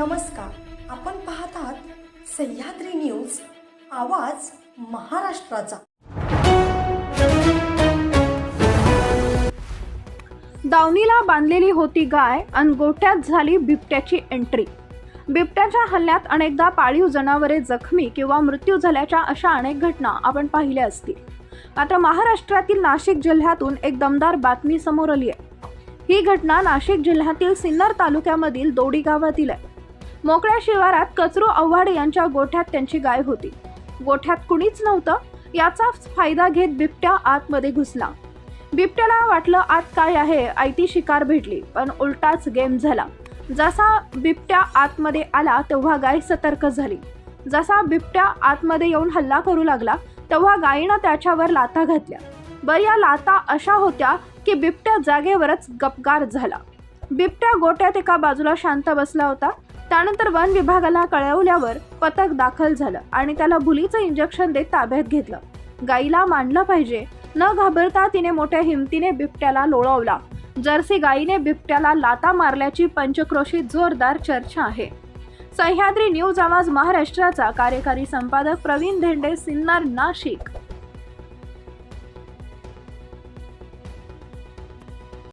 नमस्कार. आपण पाहत आहात सह्याद्री न्यूज आवाज महाराष्ट्राचा. दावणीला बांधलेली होती गाय आणि गोठ्यात झाली बिबट्याची एंट्री बिबट्याच्या हल्ल्यात अनेकदा पाळीव जनावरे जखमी किंवा मृत्यू झाल्याच्या अशा अनेक घटना आपण पाहिल्या असतील. मात्र महाराष्ट्रातील नाशिक जिल्ह्यातून एक दमदार बातमी समोर आली आहे ही घटना नाशिक जिल्ह्यातील सिन्नर तालुक्यामधील दोडी गावातील आहे. मोकळ्या शिवारात कचरू आव्हाड यांच्या गोठ्यात त्यांची गाय होती. गोठ्यात कुणीच नव्हतं याचाच फायदा घेत बिबट्या आतमध्ये घुसला. बिबट्याला वाटलं आत काय आहे आयती शिकार भेटली पण उलटाच गेम झाला. जसा बिबट्या आतमध्ये आला तेव्हा गाय सतर्क झाली. जसा बिबट्या आतमध्ये येऊन हल्ला करू लागला तेव्हा गायीनं त्याच्यावर लाथा घातल्या. बर या लाथा अशा होत्या की बिबट्या जागेवरच गपगार झाला. बिबट्या गोट्यात एका बाजूला शांत बसला होता. त्यानंतर वन विभागाला कळवल्यावर पथक दाखल झालं आणि त्याला भुलीचं इंजेक्शन देत ताब्यात घेतलं. गाईला मानलं पाहिजे. न घाबरता तिने मोठ्या हिमतीने बिबट्याला लोळवला. जर्सी गायीने बिबट्याला लाता मारल्याची पंचक्रोशीत जोरदार चर्चा आहे. सह्याद्री न्यूज आवाज महाराष्ट्राचा कार्यकारी संपादक प्रवीण धेंडे सिन्नर नाशिक.